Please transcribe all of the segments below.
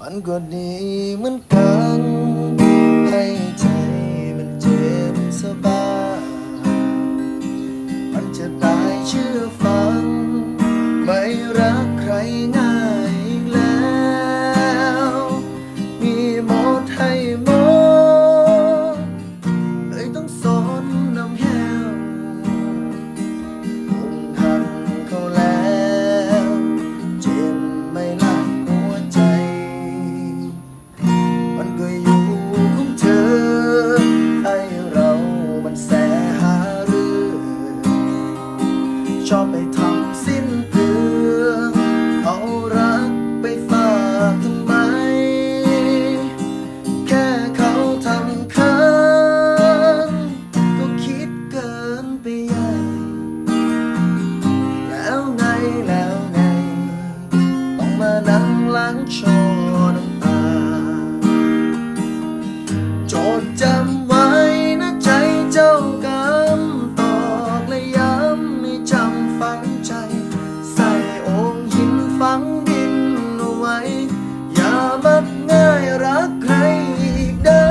มันก็ดีเหมือนกัน ให้ใจมันเจ็บสบาย มันจะตายเชื่อฟัง ไม่รักใครง่ายอีกแล้ว มีหมดให้มด นั่งล้างชอน้ำตา จดจำไว้นะใจเจ้ากำตอกและย้ำให้จำฝังใจ ใส่องค์หินฝังดินเอาไว้ อย่ามักง่ายรักใครอีกเด้อ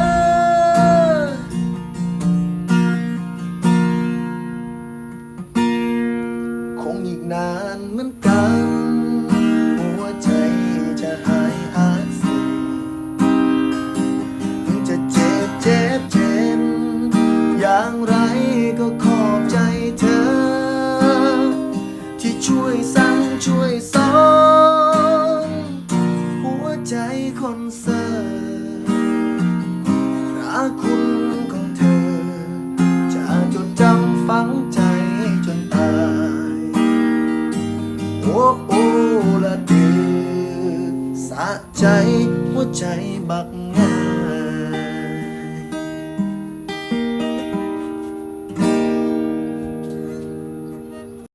คงอีกนานเหมือนกัน ช่วยสั่งช่วยสอนหัวใจคนเสิร์รักคุณของเธอ จะจดจำฝังใจจนตาย โอ้โอละดือสะใจหัวใจบัก